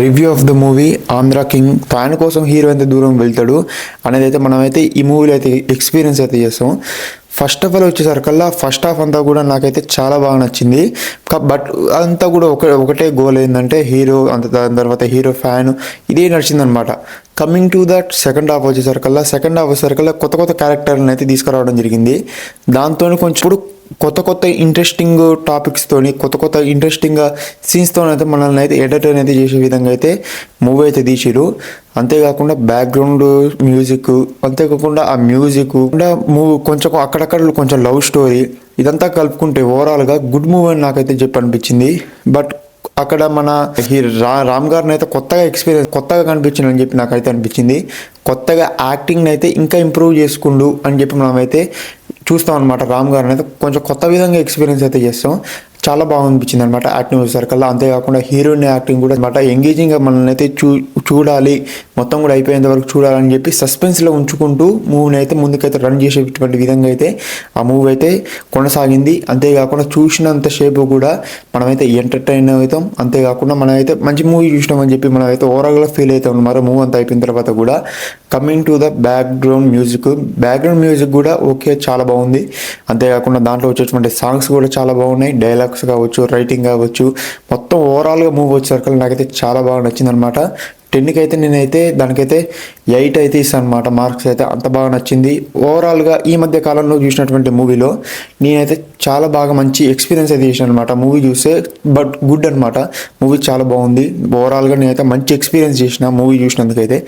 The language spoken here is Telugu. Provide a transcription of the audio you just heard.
Review of the movie Andhra King fan కోసం హీరో ఎంత దూరం వెళ్తాడు అనేది అయితే మనమైతే ఈ మూవీలో అయితే ఎక్స్పీరియన్స్ అయితే చేస్తాం. ఫస్ట్ ఆఫ్ ఆల్ వచ్చేసరికల్లా ఫస్ట్ హాఫ్ అంతా కూడా నాకైతే చాలా బాగా నచ్చింది. బట్ అంతా కూడా ఒక ఒకటే గోల్ ఏంటంటే హీరో అంత దాని తర్వాత హీరో ఫ్యాన్ ఇదే నడిచిందనమాట. Coming to that second half వచ్చేసరికల్లా సెకండ్ హాఫ్ వచ్చేసరికల్లా కొత్త కొత్త క్యారెక్టర్లను అయితే తీసుకురావడం జరిగింది. దాంతో కొంచెం ఇప్పుడు కొత్త కొత్త ఇంట్రెస్టింగ్ టాపిక్స్తోని కొత్త కొత్త ఇంట్రెస్టింగ్ సీన్స్తో అయితే మనల్ని అయితే ఎంటర్టైన్ అయితే చేసే విధంగా అయితే మూవీ అయితే తీసిరు అంతేకాకుండా బ్యాక్గ్రౌండ్ మ్యూజిక్ అంతేకాకుండా ఆ మ్యూజిక్ మూవీ కొంచెం అక్కడక్కడ కొంచెం లవ్ స్టోరీ ఇదంతా కలుపుకుంటే ఓవరాల్గా గుడ్ మూవీ అని నాకైతే చెప్పి అనిపించింది బట్ అక్కడ మన ఈ రా రామ్ గారిని అయితే కొత్తగా ఎక్స్పీరియన్స్ కొత్తగా కనిపించింది అని చెప్పి నాకైతే అనిపించింది. కొత్తగా యాక్టింగ్ అయితే ఇంకా ఇంప్రూవ్ చేసుకుండు అని చెప్పి మనమైతే చూస్తాం అనమాట రామ్ గారిని అయితే కొంచెం కొత్త విధంగా ఎక్స్పీరియన్స్ అయితే చేస్తాం. చాలా బాగా అనిపించింది అనమాట యాక్టింగ్ వచ్చేసరికల్లా అంతేకాకుండా హీరోయిన్ యాక్టింగ్ కూడా అనమాట ఎంగేజింగ్గా మనల్ని అయితే చూ చూడాలి. మొత్తం కూడా అయిపోయేంత వరకు చూడాలని చెప్పి సస్పెన్స్లో ఉంచుకుంటూ మూవీని అయితే ముందుకైతే రన్ చేసేటువంటి విధంగా అయితే ఆ మూవీ అయితే కొనసాగింది. అంతేకాకుండా చూసినంత సేపు కూడా మనమైతే ఎంటర్టైన్ అవుతాం. అంతేకాకుండా మనమైతే మంచి మూవీ చూసినామని చెప్పి మనమైతే ఓవరాల్గా ఫీల్ అవుతాం అనమాట మూవీ అంతా అయిపోయిన తర్వాత కూడా coming to the background music. Background music కూడా ఓకే చాలా బాగుంది. అంతేకాకుండా దాంట్లో వచ్చేటువంటి సాంగ్స్ కూడా చాలా బాగున్నాయి. డైలాగ్ డైలాగ్స్ కావచ్చు రైటింగ్ కావచ్చు మొత్తం ఓవరాల్గా మూవీ వచ్చేసరికి నాకైతే చాలా బాగా నచ్చిందనమాట టెన్కి అయితే నేనైతే దానికైతే ఎయిట్ అయితే ఇస్తాను అనమాట మార్క్స్ అయితే అంత బాగా నచ్చింది. ఓవరాల్గా ఈ మధ్య కాలంలో చూసినటువంటి మూవీలో నేనైతే చాలా బాగా మంచి ఎక్స్పీరియన్స్ అయితే చేసాను అనమాట మూవీ చూస్తే బట్ గుడ్ అనమాట మూవీ చాలా బాగుంది. ఓవరాల్గా నేనైతే మంచి ఎక్స్పీరియన్స్ చేసిన మూవీ చూసినందుకైతే.